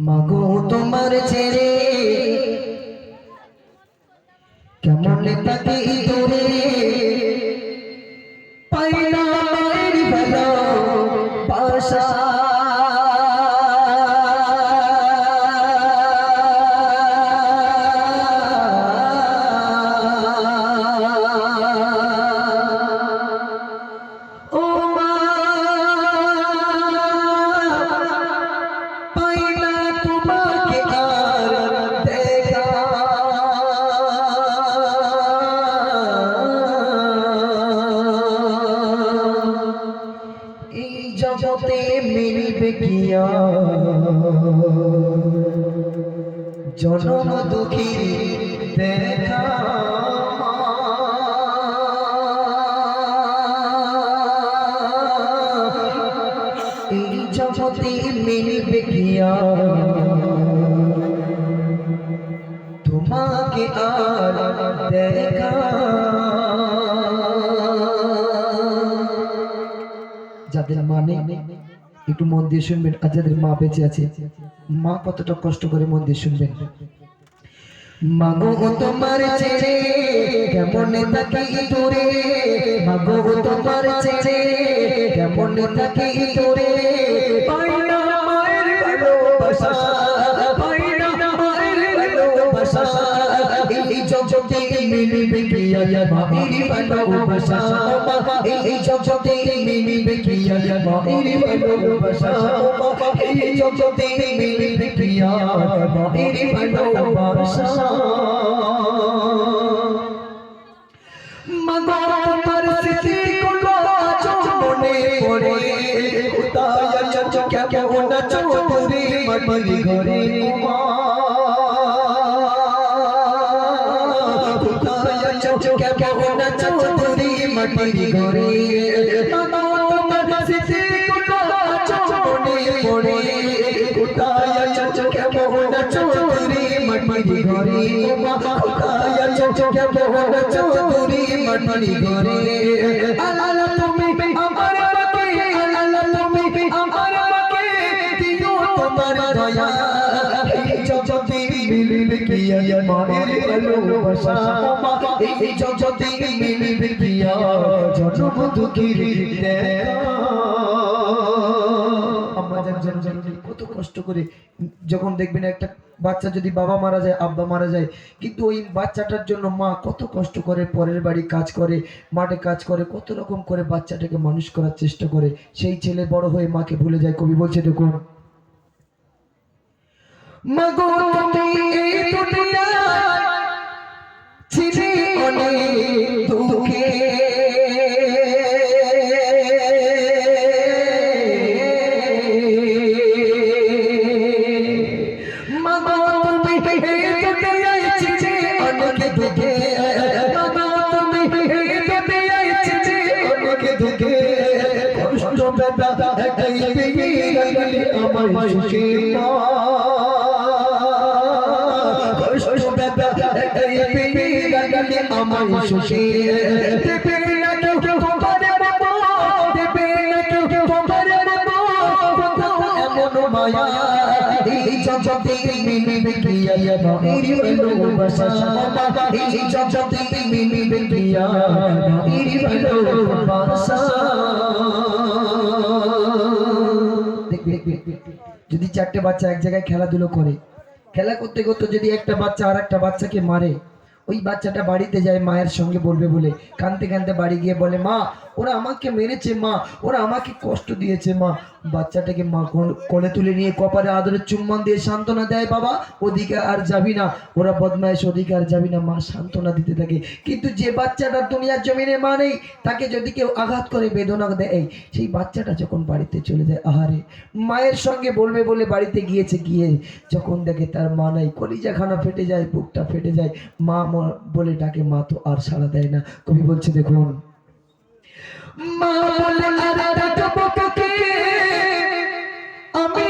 মাগো তোমার ছেড়ে কেমন তাকে তোমাকে আর যাদের মানে একটু মন দিয়ে শুনবেন আর যাদের মা বেঁচে আছে, মা কতটা কষ্ট করে মন দিয়ে শুনবেন। মাগো তোমার ছেড়ে কেমন থাকি তোরে মাগো তোমার ছেড়ে কেমন থাকি দূরে মিলবে কি আয়া মায়ের ভালোবাসা এই জগতে মিলবে কি আয়া মায়ের ভালোবাসা এই জগতে মিলবে কি আয়া মায়ের ভালোবাসা মাগো তোমার স্মৃতিগুলো আজ মনে পড়ে কোথায় আছো কেমন আছো তুমি মাটির ঘরে মা কোথায় মাটির ঘরে মা কোথায় আছো কেমন আছো তুমি মাটির ঘরে আল্লাহ তুমি আমার মাকে আল্লাহ তুমি আমার মাকে দিও তোমার দয়া কত কষ্ট করে যখন দেখবেন একটা বাচ্চা যদি বাবা মারা যায়, আব্বা মারা যায়, কিন্তু ওই বাচ্চাটার জন্য মা কত কষ্ট করে পরের বাড়ি কাজ করে, মাঠে কাজ করে, কত রকম করে বাচ্চাটাকে মানুষ করার চেষ্টা করে। সেই ছেলে বড় হয়ে মাকে ভুলে যায়। কবি বলছে, দেখুন মাগো তুমি এই অনেক দুঃখে মাগো তুমি এই যদি চারটে বাচ্চা এক জায়গায় খেলাধুলো করে খেলা করতে করতে যদি একটা বাচ্চা আর একটা বাচ্চাকে মারে ওই বাচ্চাটা বাড়িতে যায়, মায়ের সঙ্গে বলবে বলে। কানতে কানতে বাড়ি গিয়ে বলে, মা, ওরা আমাকে মেরেছে, মা। ওরা আমাকে কষ্ট দিয়েছে, মা। বাচ্চাটাকে মা কোল- তুলে নিয়ে কপালে আদরে চুম্বন দিয়ে সান্ত্বনা দেয়, বাবা, ওদিকে আর যাবি না। ওরা বদমাইশ ওদিকে আর যাবি না, মা, সান্ত্বনা দিতে থাকে। কিন্তু যে বাচ্চাটা দুনিয়ার জমিনে মা নেই, তাকে যদি কেউ আঘাত করে, বেদনা দেয়, সেই বাচ্চাটা যখন বাড়িতে চলে যায়, আহারে! মায়ের সঙ্গে বলবে বলে বাড়িতে গিয়েছে, গিয়ে যখন দেখে তার মা নাই, কলিজাখানা ফেটে যায়, বুকটা ফেটে যায়, মা মা- বলে ডাকে, মা তো আর সাড়া দেয় না। কবি বলছে, দেখুন। আমি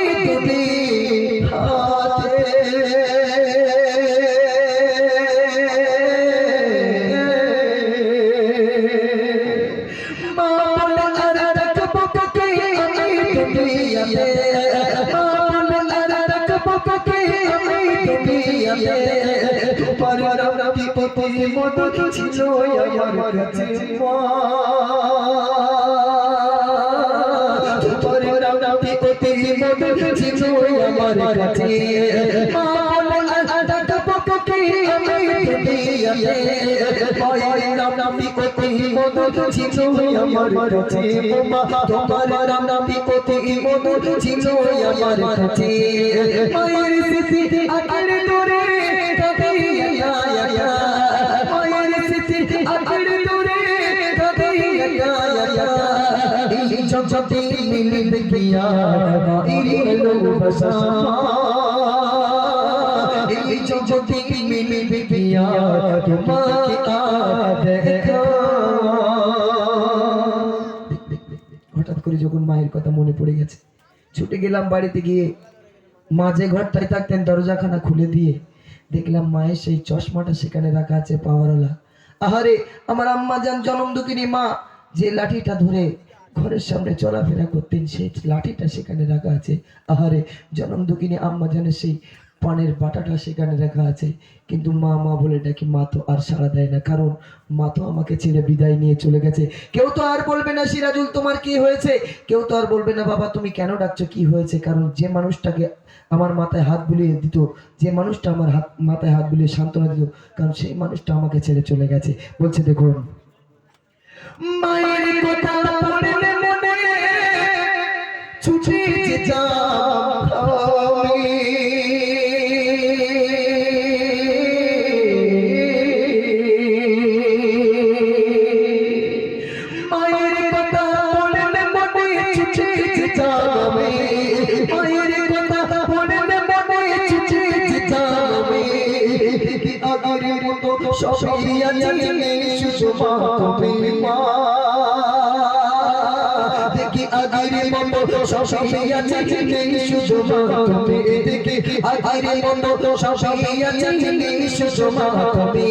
তুমি হাতে বিপতি মতো ছিল আমার কাছে তোমার নাম বিপতি মতো ছিল আমার কাছে তোমার নাম বিপতি মতো ছিল আমার কাছে। মায়ের স্মৃতি আকারে তোরে হঠাৎ করে যখন মায়ের কথা মনে পড়ে গেছে, ছুটে গেলাম বাড়িতে গিয়ে। মা যে ঘরটায় থাকতেন দরজাখানা খুলে দিয়ে, দেখলাম মায়ের সেই চশমাটা সেখানে রাখা আছে পাওয়ারওয়ালা। আহারে, আমার আম্মা যান জনম দুঃখিনী মা। যে লাঠিটা ধরে ঘরের সামনে চলাফেরা করতেন সেই লাঠিটা সেখানে রাখা আছে। আহারে জনম দুঃখিনী আম্মা জানের সেই পানের বাটাটা সেখানে রাখা আছে। কিন্তু মা মা বলে ডাকি, মা তো আর সাড়া দেয় না। কারণ মা তো আমাকে ছেড়ে বিদায় নিয়ে চলে গেছে। কেউ তো আর বলবে না, সিরাজুল, তোমার কি হয়েছে? কেউ তো আর বলবে না, বাবা, তুমি কেন ডাকছো? কি হয়েছে? কারণ যে মানুষটাকে আমার মাথায় হাত বুলিয়ে দিত, যে মানুষটা আমার হাত, মাথায় হাত বুলিয়ে সান্ত্বনা দিত, কারণ সেই মানুষটা আমাকে ছেড়ে চলে গেছে। বলছে, দেখুন। মায়ের কথা সবই আছে শুধু মা তুমি মা। দেখি আগের মতো সবই আছে শুধু মা তুমি। দেখি আগের মতো সবই আছে শুধু মা তুমি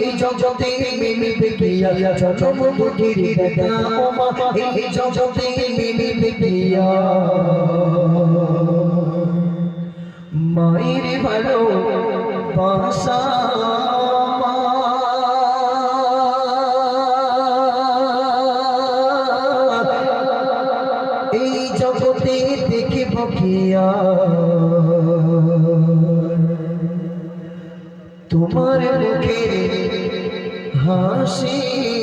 এই জগতে মিলবে কিয়া চন্দ্রমুখীর দেখা ওমা, এই জগতে মিলবে কিয়া মায়ের ভালো বাসা এই জগতে দেখিব কিয়া তোমার মুখে হাসি